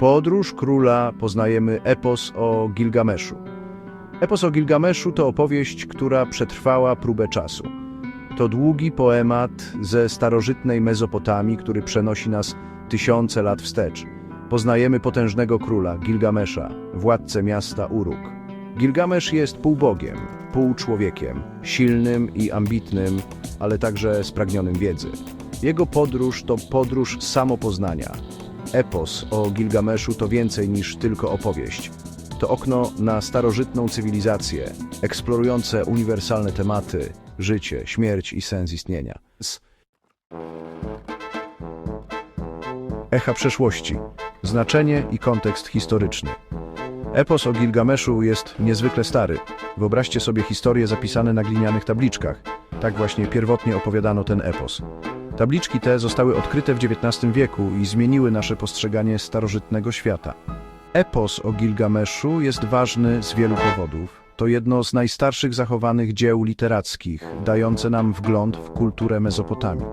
podróż króla poznajemy epos o Gilgameszu. Epos o Gilgameszu to opowieść, która przetrwała próbę czasu. To długi poemat ze starożytnej Mezopotamii, który przenosi nas tysiące lat wstecz. Poznajemy potężnego króla, Gilgamesza, władcę miasta Uruk. Gilgamesz jest półbogiem, półczłowiekiem, silnym i ambitnym, ale także spragnionym wiedzy. Jego podróż to podróż samopoznania. Epos o Gilgameszu to więcej niż tylko opowieść. To okno na starożytną cywilizację, eksplorujące uniwersalne tematy, życie, śmierć i sens istnienia. Echa przeszłości, znaczenie i kontekst historyczny. Epos o Gilgameszu jest niezwykle stary. Wyobraźcie sobie historie zapisane na glinianych tabliczkach. Tak właśnie pierwotnie opowiadano ten epos. Tabliczki te zostały odkryte w XIX wieku i zmieniły nasze postrzeganie starożytnego świata. Epos o Gilgameszu jest ważny z wielu powodów. To jedno z najstarszych zachowanych dzieł literackich, dające nam wgląd w kulturę Mezopotamii.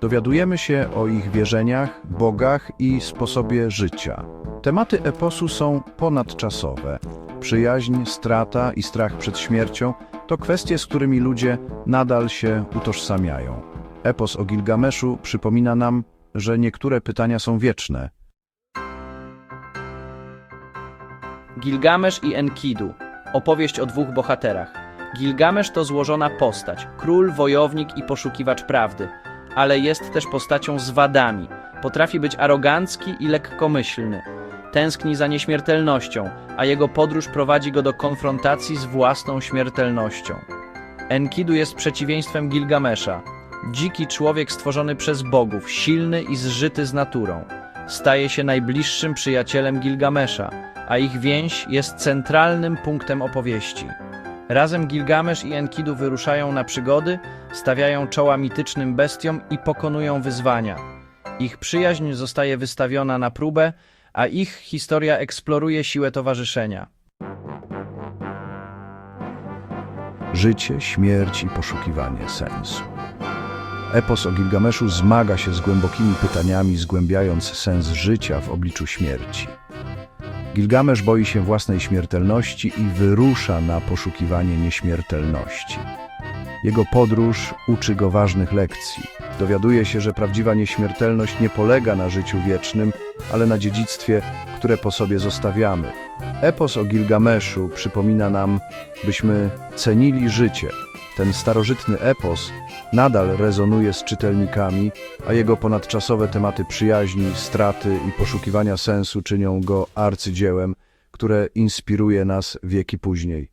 Dowiadujemy się o ich wierzeniach, bogach i sposobie życia. Tematy eposu są ponadczasowe. Przyjaźń, strata i strach przed śmiercią to kwestie, z którymi ludzie nadal się utożsamiają. Epos o Gilgameszu przypomina nam, że niektóre pytania są wieczne. Gilgamesz i Enkidu. Opowieść o dwóch bohaterach. Gilgamesz to złożona postać, król, wojownik i poszukiwacz prawdy, ale jest też postacią z wadami. Potrafi być arogancki i lekkomyślny. Tęskni za nieśmiertelnością, a jego podróż prowadzi go do konfrontacji z własną śmiertelnością. Enkidu jest przeciwieństwem Gilgamesza. Dziki człowiek stworzony przez bogów, silny i zżyty z naturą. Staje się najbliższym przyjacielem Gilgamesza, a ich więź jest centralnym punktem opowieści. Razem Gilgamesz i Enkidu wyruszają na przygody, stawiają czoła mitycznym bestiom i pokonują wyzwania. Ich przyjaźń zostaje wystawiona na próbę, a ich historia eksploruje siłę towarzyszenia. Życie, śmierć i poszukiwanie sensu. Epos o Gilgameszu zmaga się z głębokimi pytaniami, zgłębiając sens życia w obliczu śmierci. Gilgamesz boi się własnej śmiertelności i wyrusza na poszukiwanie nieśmiertelności. Jego podróż uczy go ważnych lekcji. Dowiaduje się, że prawdziwa nieśmiertelność nie polega na życiu wiecznym, ale na dziedzictwie, które po sobie zostawiamy. Epos o Gilgameszu przypomina nam, byśmy cenili życie. Ten starożytny epos nadal rezonuje z czytelnikami, a jego ponadczasowe tematy przyjaźni, straty i poszukiwania sensu czynią go arcydziełem, które inspiruje nas wieki później.